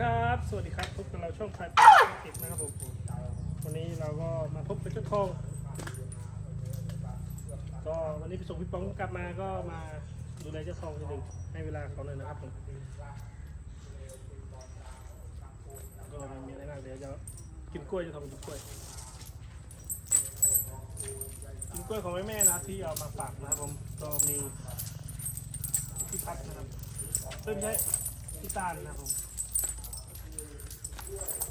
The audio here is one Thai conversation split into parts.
ครับ สวัสดีครับพบกับเราช่องพายติดนะครับผมวันนี้เราก็มาพบกับเจ้าทอง ก็วันนี้ไปส่งพี่ป้องกลับมาก็มาดูแลเจ้าทองนิดนึงให้เวลาเขาเลยนะครับผมก็ไม่มีอะไรมากเดี๋ยวจะกินกล้วยเจะทองกินกล้วยกินกล้วยของแม่แม่ๆนะที่เอามาฝากนะครับผมก็มีพี่พัดนะครับเพิ่มใช่พี่ตาลนะครับผม Yeah.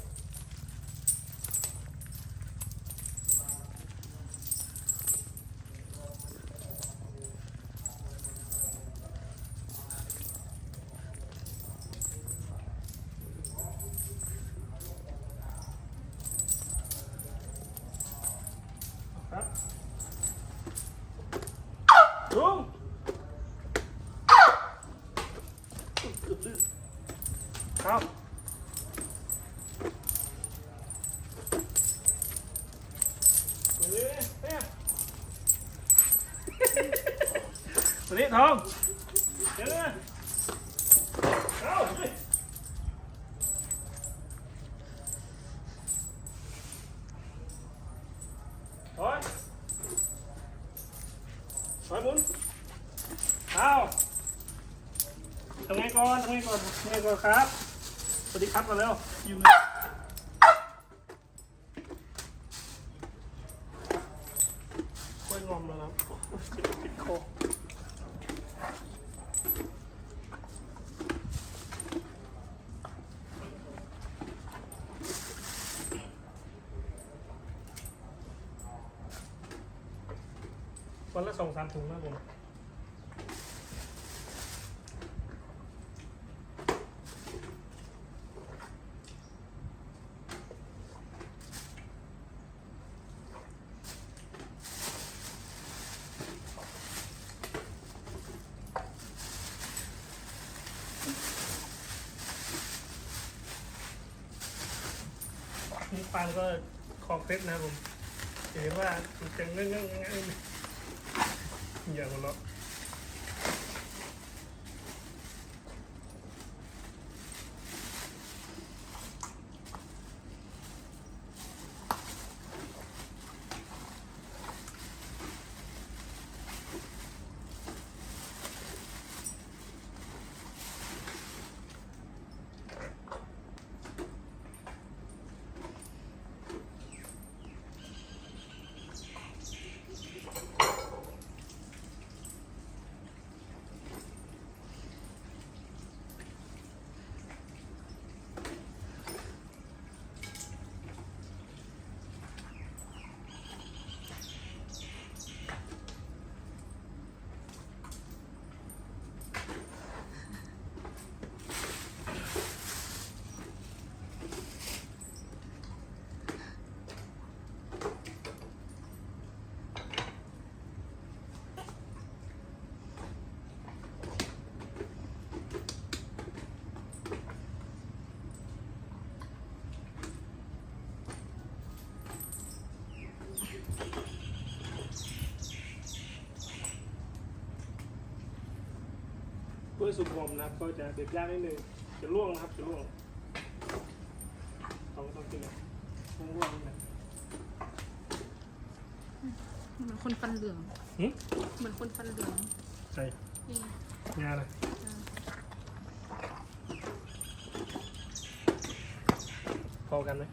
ทองเดี๋ยวนะเอาเฮ้ยถอยถอยหมุนเอาทำไงก่อนทำไงก่อนทำไงก่อนครับ สวัสดีครับมาแล้วยืนกล้วยงอมแล้วนะติดคอ สองสามถุงนะผมนี่ปานก็คลองเพชรนะผมเห็นว่ามันจะเงื่อนเงื่อนเงื่อนอย่า หัว เราะกล้วยสุกงอมนะครับ ก็จะเด็ดยากนิดนึงจะร่วงนะครับจะร่วงต้องต้องกินนะต้องร่วงนิดนึงเหมือนคนฟันเหลือง หึเหมือนคนฟันเหลืองใช่นี่งานอะไรพอกันไหม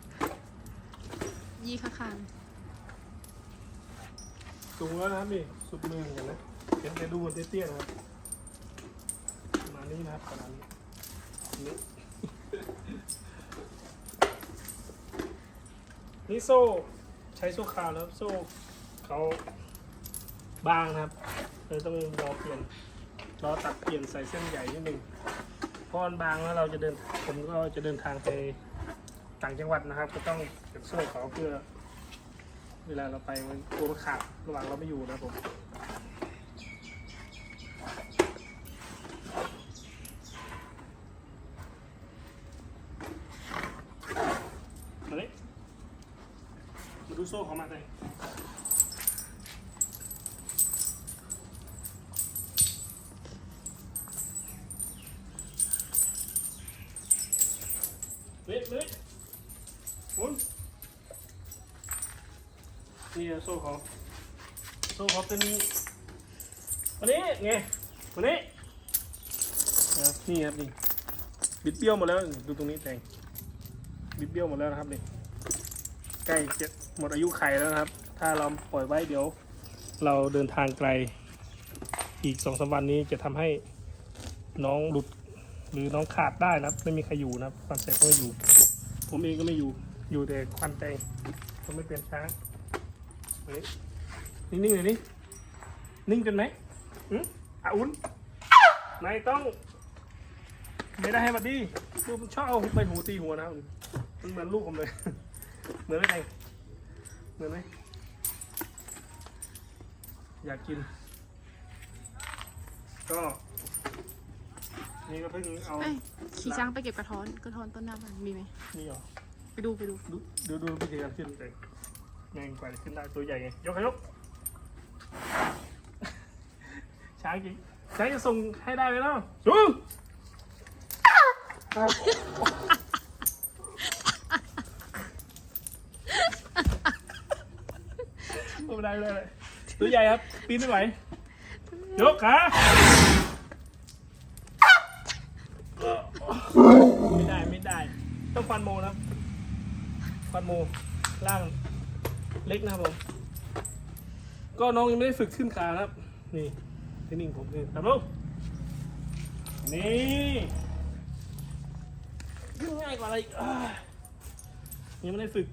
ยี่ค่ะคานสูงแล้วนะครับนี่สุดมือเหมือนกันนะเห็นแต่ดูมันเตี้ยๆนะครับประมาณ นี้นะครับประมาณนี้นี่นี่โซ่ใช้โซ่คาวนะครับโซ่เขาบางนะครับเลยต้องรอเปลี่ยนรอตัดเปลี่ยนใส่เส้นใหญ่นิดนึงเพราะมันบางแล้วเราจะเดินผมก็จะเดินทางไปต่างจังหวัดนะครับ ก็ต้องเก็บโซ่เขาเพื่อ เวลาเราไปมันกลัวขาดระหว่างเราไม่อยู่นะครับผมมาเลย มาดูโซ่ของมันเลยเละเละหมุนนี่โซ่เขาโซ่เขาเป็นวันนี้ไงวันนี้นะนี่ครับนี่บิดเบี้ยวหมดแล้วดูตรงนี้แตงบิดเบี้ยวหมดแล้วนะครับนี่ ใกล้จะหมดอายุไขแล้วนะครับ ถ้าเราปล่อยไว้เดี๋ยว เราเดินทางไกล อีกสองสามวันนี้จะทำให้น้องหลุดหรือน้องขาดได้นะครับ ไม่มีใครอยู่นะครับควันแสบก็ไม่อยู่ ผมเองก็ไม่อยู่อยู่แต่ควันแตงผมไม่เป็นช้างเฮ้ยนิ่งๆหน่อยนี่นิ่งกันไหมอืมอาอุ่นนายต้อง ไม่ได้ให้มาดีดูมันชอบเอาใบหูตีหัวนะครับมันเหมือนลูกผมเลย เหมือนไหมไงเหมือนไหมอยากกิน ก็ นี่ก็เพิ่งเอาเอ้ยขี่ช้างไปเก็บกระท้อนกระท้อนต้นหน้าบ้านมีไหมนี่เหรอ ไปดูไปดูดูดูดูวิธีการขึ้นเลยแมงกว่าจะขึ้นได้ตัวใหญ่ไง ยกให้ยก ช้างจริงช้างจะส่งให้ได้ไหมเนาะสูง ไม่เป็นไม่เป็นไรตัวใหญ่ครับ ปีนไม่ไหวยกขาไม่ได้ไม่ได้ ต้องฟันโมนะครับฟันโมล่างเล็กนะครับผมก็น้องยังไม่ได้ฝึกขึ้นขานะครับ นี่เทคนิคผมคือทำลูกนี่ยิ่งง่ายกว่าอะไรยังไม่ได้ฝึก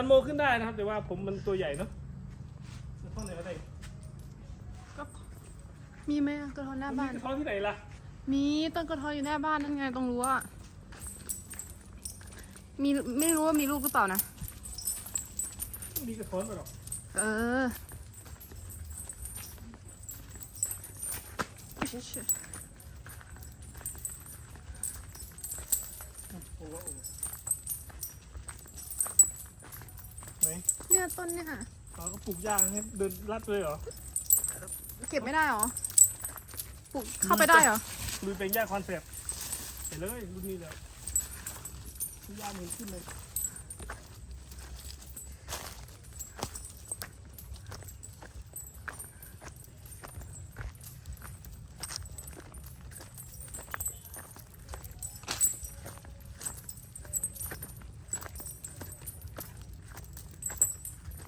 ฟันโมขึ้นได้นะครับ แต่ว่าผมมันตัวใหญ่เนาะจะท่อนไหนก็ได้ก็มีไหมอะกระท้อนหน้ามันบ้ามีนกระท้อนที่ไหนล่ะ มีต้นกระท้อนอยู่หน้าบ้านนั่นไงตรงรั้วอะมีไม่รู้ว่ามีลูกหรือเปล่านะไม่มีกระท้อนไปหรอกเออเฉยโอ้โห ไหนๆเนี่ยต้นเนี่ยเราก็ปลูกยากให้เดินลัดเลยเหรอเก็บไม่ได้หรอปลูกเข้าไปได้เหรอลุยเป็นยากคอนเซ็ปต์ไปเลยรุ่นนี้เลยยากมือขึ้นเลย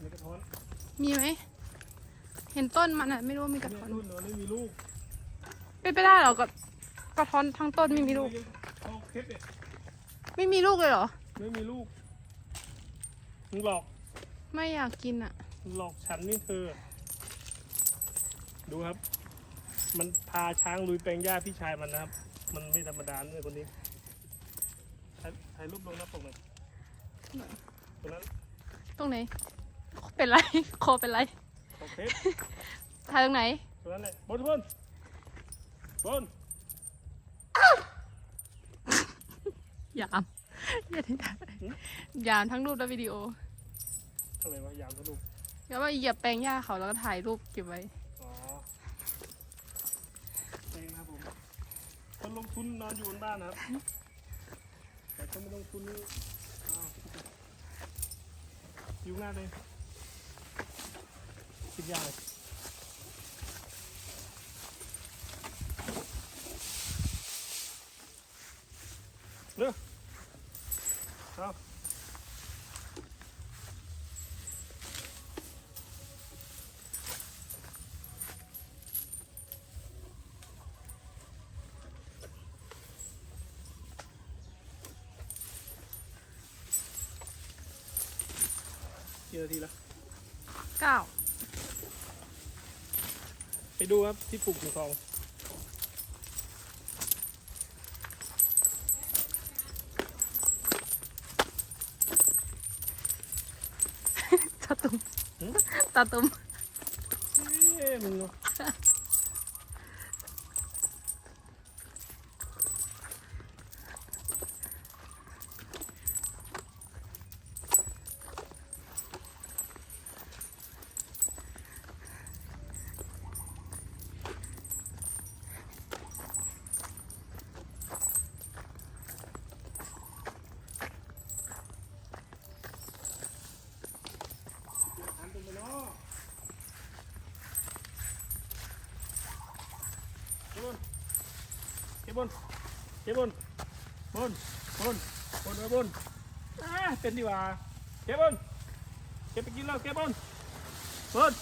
มีกระท้อน มีไหม เห็นต้นมันอะไม่รู้ว่ามีกระเนี่ยท้อน รุ่นเนอะไม่มีลูกเป็นไปได้เหรอกระกระท้อนทั้งต้นไม่มีลูก เอาเคล็ดเนี่ยไม่มีลูกเลยเหรอ ไม่มีลูกมึงหลอกไม่อยากกินอะมึงหลอกฉันนี่เธอ ดูครับ มันพาช้างลุยแปลงหญ้าพี่ชายมันนะครับ มันไม่ธรรมดาเลยคนนี้ถ่ายถ่ายรูปลงหน้าปกหน่อยตรงนั้นตรงไหน เป็นไร คอเป็นไรโอเคถ่ายตรงไหน ตรงนั้นแหละบนบนบนยามอย่าทิ้งถ่ายยามทั้งรูปและวิดีโออะไรวะยามทะลุแล้วว่าเหยียบแปลงหญ้าเขาแล้วก็ถ่ายรูปเก็บไว้ อ๋อเองนะครับผมคนลงทุนนอนอยู่บนบ้านนะครับ แต่คนไม่ลงทุนนี่อ้าวอยู่หน้าเลย คิดยากเลยเร็วเอากี่นาทีแล้วเก้า ไปดูครับที่ปลูกอยู่คลองตาตุ่มตาตุ่มเอ๊ะมัน ก็บบนเก็บบนบนบนบนบนอ่าเป็นดีกว่าเก็บบนเก็บไปกินแล้วเก็บบนบน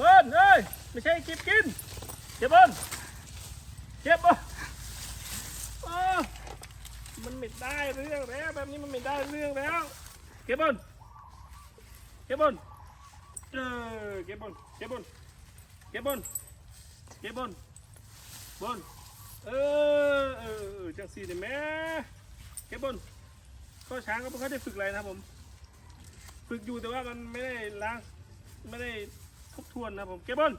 บนเอ้ยไม่ใช่เก็บกินเก็บบนเก็บบนอ้มันไม่ได้เรื่องแล้วแบบนี้มันไม่ได้เรื่องแล้วเก็บบนเก็บบนเออเก็บบนเก็บบนเก็บบนเก็บบนบน เออเออเออจังสีเนี่ยแม่เก็บบนก็ช้างก็ไม่ค่อยได้ฝึกอะไรนะครับผม ฝึกอยู่แต่ว่ามันไม่ได้ล้างไม่ได้ทบทวนนะผมเก็บบน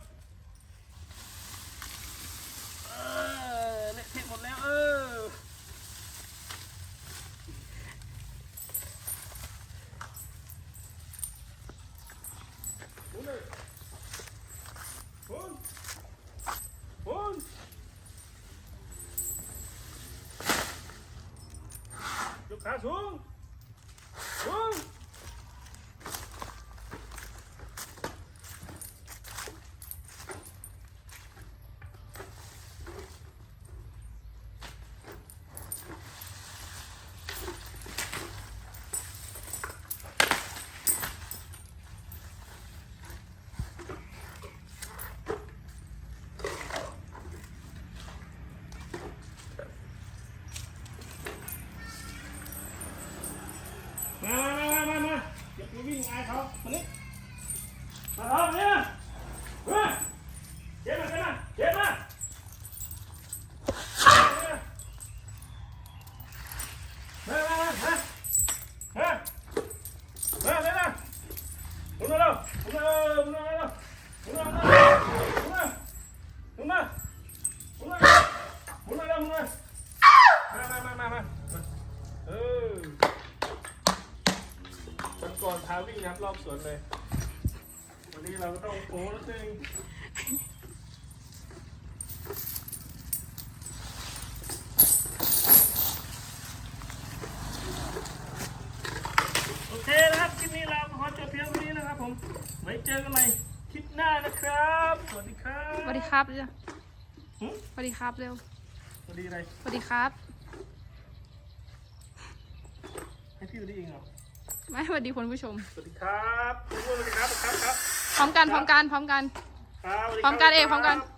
xuống. ね。 สวนเลย วันนี้เราก็ต้องโอ้แล้วนึงโอเคนะครับ คลิปนี้เราขอจบเพียงเท่านี้นะครับผม ไว้เจอกันใหม่คลิปหน้านะครับ สวัสดีครับสวัสดีครับเร็วหึสวัสดีครับเร็วสวัสดีอะไร สวัสดีครับ ให้พี่สวัสดีเองเหรอ ไม่สวัสดีคุณผู้ชม สวัสดีครับทุกคนสวัสดีครับครับครับพร้อมกันพร้อมกันพร้อมกัน ครับสวัสดีพร้อมกันเอกคบพร้อมกัน ครับ